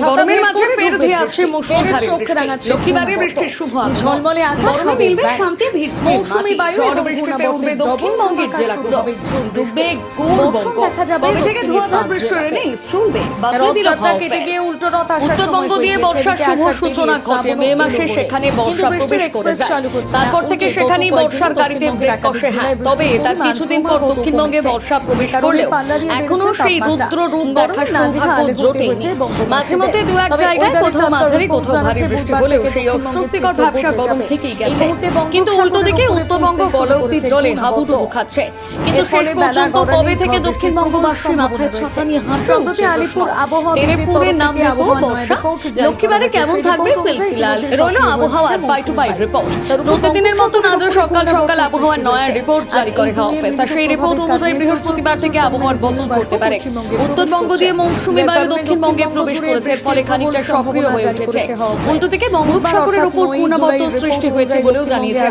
গরমের মাঝে ফের ধেয়ে আসছে বৃষ্টি। বৃষ্টির শুভ ঝলমলে আকাশ হবে শান্তি ভিজবে মৌসুমী বায়ু ঝড় বৃষ্টিতে উঠবে দক্ষিণবঙ্গের জেলাগুলো ডুববে দেখা যাবে কবে থেকে ধোয়াধার বৃষ্টির চলবে? রথযাত্রা কেটে গিয়ে উল্টো রথ আসার উত্তরবঙ্গ দিয়ে বর্ষার শুভ সূচনা ঘটে মে মাসে। সেখানে বর্ষা প্রবেশ করে যায়। তারপর থেকে সেখানেই বর্ষার গাড়িতে ব্রেক কষে হ্যাঁ তবে তার কিছুদিন পর দক্ষিণবঙ্গে বর্ষা প্রবেশ করলেও এখনও সেই রুদ্র রূপ দেখার সৌভাগ্য জোটেনি মাঝে দু এক জায়গায় কোথাও মাঝারি কোথাও ভারী বৃষ্টি হলেও সেই অস্বস্তিকর ভাবসা গরম থেকেই গেছে। কিন্তু উল্টো দিকে উত্তরবঙ্গ পড়েছে। জলে হাবুডুবু খাচ্ছে। কিন্তু শেষ পর্যন্ত কবে থেকে দক্ষিণবঙ্গবাসী মাথায় সম্ভাবনা ছাতা রয়েছে। নিয়ে হাঁটবে সম্প্রতি আলিপুর আবহাওয়া তেরেপুরের নাম আবহাওয়া বর্ষা। লক্ষ্মীবারে কেমন থাকবে রইল আবহাওয়ার বাই টু বাই রিপোর্ট প্রতিদিনের মতো আজও সকাল সকাল আবহাওয়ার নয়া রিপোর্ট জারি করে হওয়া দুনিয়ার তা সেই রিপোর্ট অনুযায়ী বৃহস্পতিবার থেকে আবহাওয়ার বদল করতে পারে উত্তরবঙ্গ দিয়ে। মৌসুমী বায়ু দক্ষিণবঙ্গে প্রবেশ করেছে বৃষ্টির ফলে খানিকটা সক্রিয় হয়ে উঠেছে। উল্টো দিকে বঙ্গোপসাগরের উপর ঘূর্ণাবর্ত সৃষ্টি হয়েছে বলেও জানিয়েছে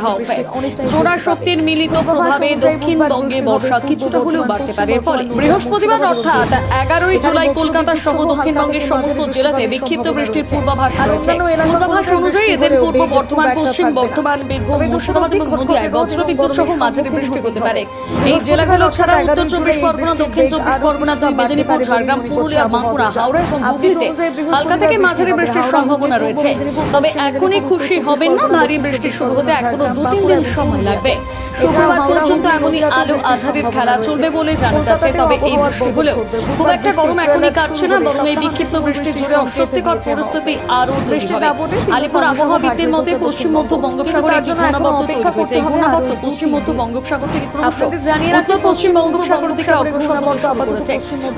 জোড়া শক্তির মিলিত প্রভাবে দক্ষিণবঙ্গে বর্ষা কিছুটা হলেও বাড়তে পারে। এর ফলে বৃহস্পতিবার অর্থাৎ এগারোই জুলাই কলকাতা সহ দক্ষিণবঙ্গের সমস্ত জেলাতে বিক্ষিপ্ত বৃষ্টির পূর্বাভাস রয়েছে। পূর্বাভাস অনুযায়ী এদের পূর্ব বর্ধমান পশ্চিম বর্ধমান বীরভূম মুর্শিদাবাদ এবং নদিয়ায় বজ্রবিদ্যুৎ সহ মাঝারি বৃষ্টি হতে পারে। এই জেলাগুলো ছাড়া উত্তর চব্বিশ পরগনা দক্ষিণ চব্বিশ পরগনা দুই মেদিনীপুর ঝাড়গ্রাম পুরুলিয়া বাঁকুড়া হাওড়া এবং হুগলিতে হালকা থেকে মাঝারি বৃষ্টির সম্ভাবনা রয়েছে। তবে এখনই খুশি হবেন না ভারী বৃষ্টি শুরু হতে এখনও দু তিন দিন সময় লাগবে। শুক্রবার পর্যন্ত এমনই আলো আধারের খেলা চলবে বলে জানা যাচ্ছে তবে এই বৃষ্টি হলেও খুব একটা গরম এখনই কাটছে না বরং এই বিক্ষিপ্ত বৃষ্টির জুড়ে অস্বস্তিকর পরিস্থিতি আরও বৃষ্টি হবে। আলিপুর আবহাওয়াবিদদের মতে পশ্চিম মধ্য বঙ্গোপসাগরে একটি ঘূর্ণাবর্ত তৈরি হয়েছে এই ঘূর্ণাবর্ত পশ্চিম মধ্য বঙ্গোপসাগর থেকে জানিয়ে উত্তর পশ্চিম বঙ্গোপসাগর দিকে অগ্রসর হতে শুরু করেছে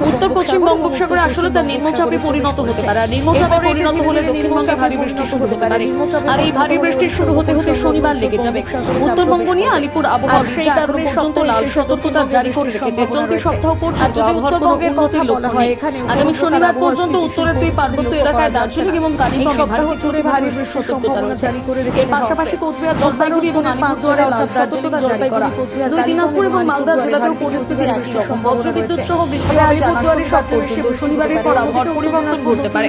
উত্তর পশ্চিম বঙ্গোপসাগরে আসলে তার নিম্নচাপে পরিণত হতে পারে নিম্নচাপে পরিণত হলে দক্ষিণবঙ্গে ভারী বৃষ্টি শুরু হতে পারে। আর এই ভারী বৃষ্টি শুরু হতে হতে শনিবার লেগে যাবে। উত্তরবঙ্গ নিয়ে আলিপুর আবহাওয়া সেই কারণে পর্যন্ত লাল সতর্কতা জারি করে রেখেছে চলতি সপ্তাহ পর্যন্ত উত্তরবঙ্গের উন্নতি লক্ষ্য হয় আগামী শনিবার পর্যন্ত উত্তরের দুই পার্বত্য এলাকায় দার্জিলিং এবং কালিম্পং সপ্তাহ জুড়ে ভারী বৃষ্টির সতর্কতা রয়েছে। এর পাশাপাশি কোচবিহার জলপাইগুড়ি এবং আলিপুরদুয়ারে লাল সতর্কতা জারি করা দুই দিনাজপুর এবং মালদা জেলাতেও পরিস্থিতি একই। রকম বজ্রবিদ্যুৎ সহ বৃষ্টি পর্যন্ত শনিবারের পর আবহাওয়ার পরিবর্তন ঘটতে পারে